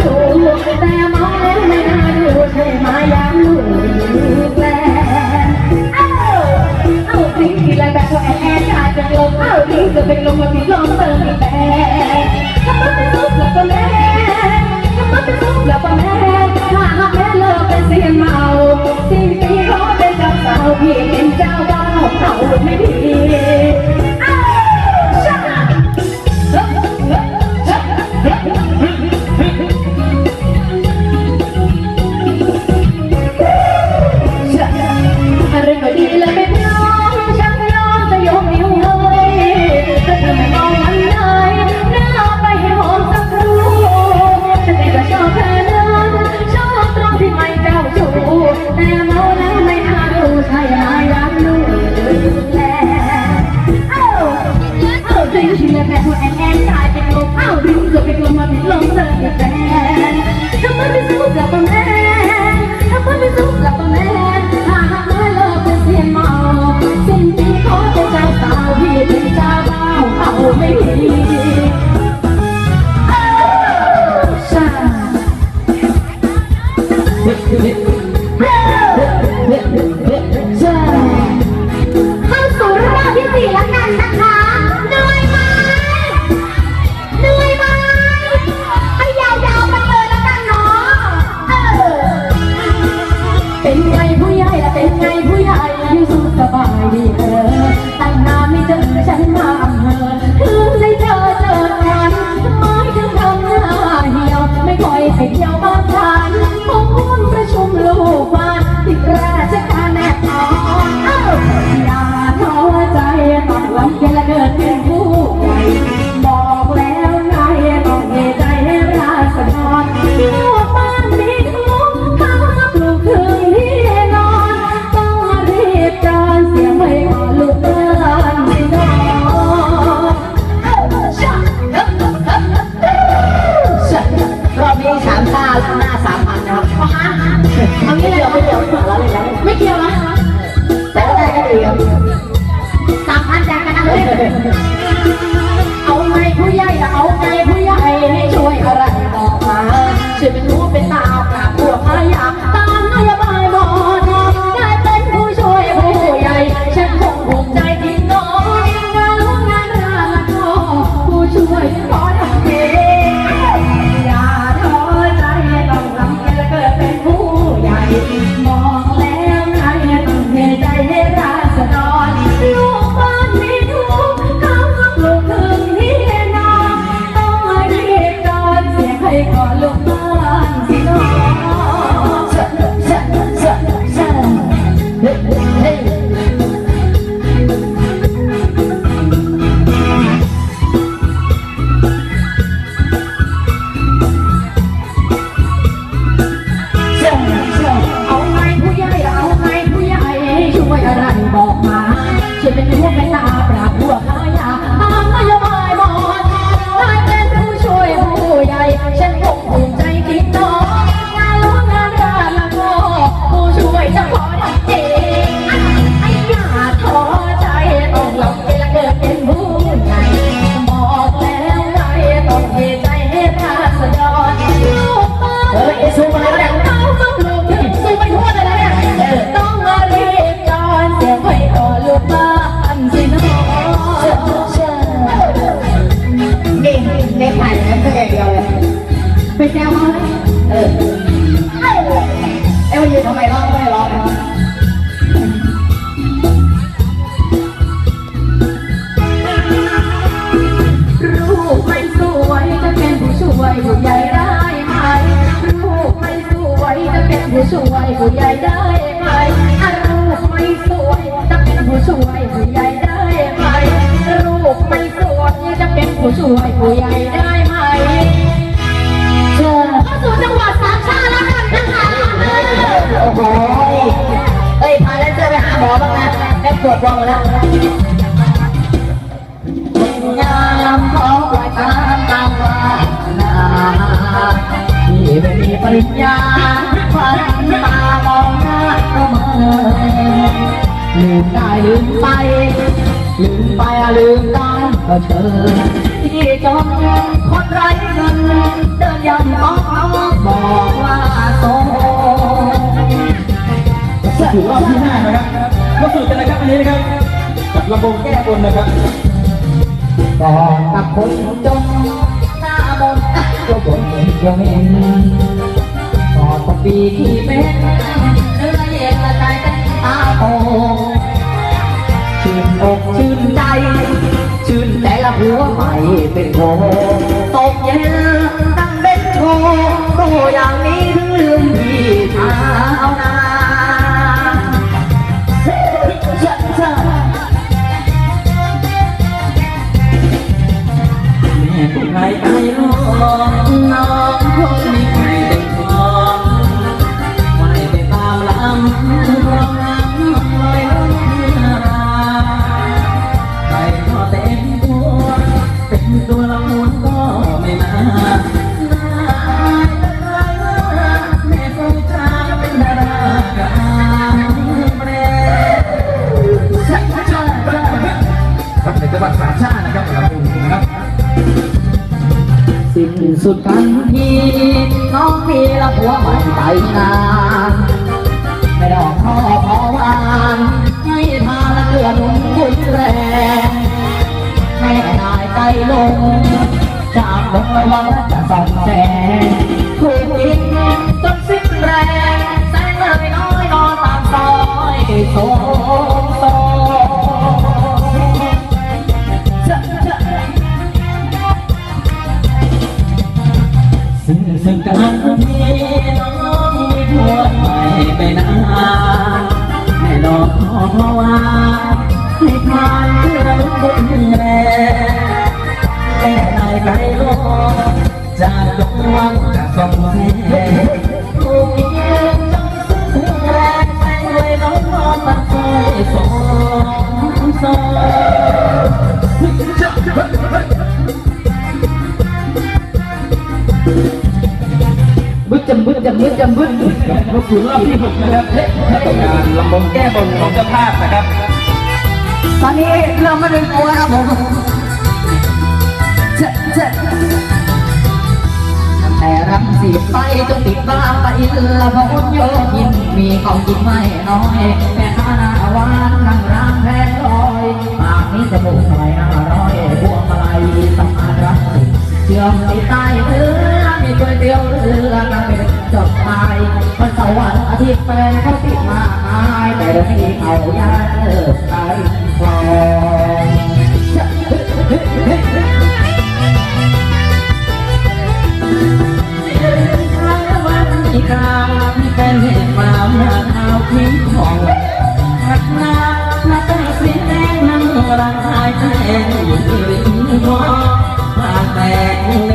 ชูแต่มองแล้วไม่น่าใช่ไหมยามลูกแกล้เอ้สิ่งทีไรแบบพอแอนแอนชายจะลมเอ้าทิ้งจะเป็นลมมาทิ้ง เข้าสู่จังหวัดสามชาติแล้วกันนะคะโอ้โหเอ้ยพาแล้เจอไปหาหมอบ้างนะแม่ปวดบ้อแล้วงามของประชาตามวานาที่ไม่มีปริญญาฝันตามองหน้าเมื่อลืมไปลืมไป ลืมไปลืมได้ก็เธอ ที่จนคนไร้เงินเดินยันต้องบอกว่าโตสู่รอบที่ห้านะครับมาสู่กันนะครับอันนี้นะครับกับลำวงแก้บนนะครับบอกับคนจนหน้ามนก็บ่นก็เห็นบอกกับปีที่เป็นเนื้อเย็นละใจเป็นตาโต หัวใหม่เป็นโงตกเย็นตั้งเป็นโชว์โตอย่างนี้ถึงลืม สุดกันทีน้องมีละผัวใหม่ไปนานไม่ดอกพ่อพอวานให้ทานและเกลือหนุ่มบุญแรงแม่นายใจลง จากลงไว้ว่าจะส่องแสงถูกยิงจนสิ้นแรง แสงเลยน้อยนอนตามซอยโซ ซึ่งกันที่น้องมีผัวใหม่ไปนานแม่ดอกขอว่าให้ทานเพื่อลุกบุญแรงแม่ในายไกลโลกจากดวงจะส่องแสงถูกยิงจนสิ้นแรงแสงเลยน้องนอนตัดใจสองสอง จำบึ้จำบึ้จำบึ้มาสู่รอบที่หกนะครับและงานลำวงแก้บนของเจ้าภาพนะครับ ตอนนี้เริ่มมาดึงตัวครับผมเจ๊เจ๊แต่รังสีไปจนติดบ้าไปละพอดโยกินมีของกินไม่น้อยแม่ค้าหน้าวานนั่งร้านแพงลอยปากนี้จมูกหน่อยหน้าร้อยพวงมาลัยสัก เชื่อมติดใต้เรือมีก๋วยเตี๋ยวเรือนั่งเป็นจบไปวันเสาร์วันอาทิตย์แฟนเขาติดมากมายแต่เดี๋ยวนี้เขาย้ายเลิกไปคลองทางวันอีกครั้งเป็นเหตุมาเมื่อเท้าทิ้งของหักหน้าหน้าตั้งสีแดงนั่งรังหายใจอยู่ที่ริมคลอง แตก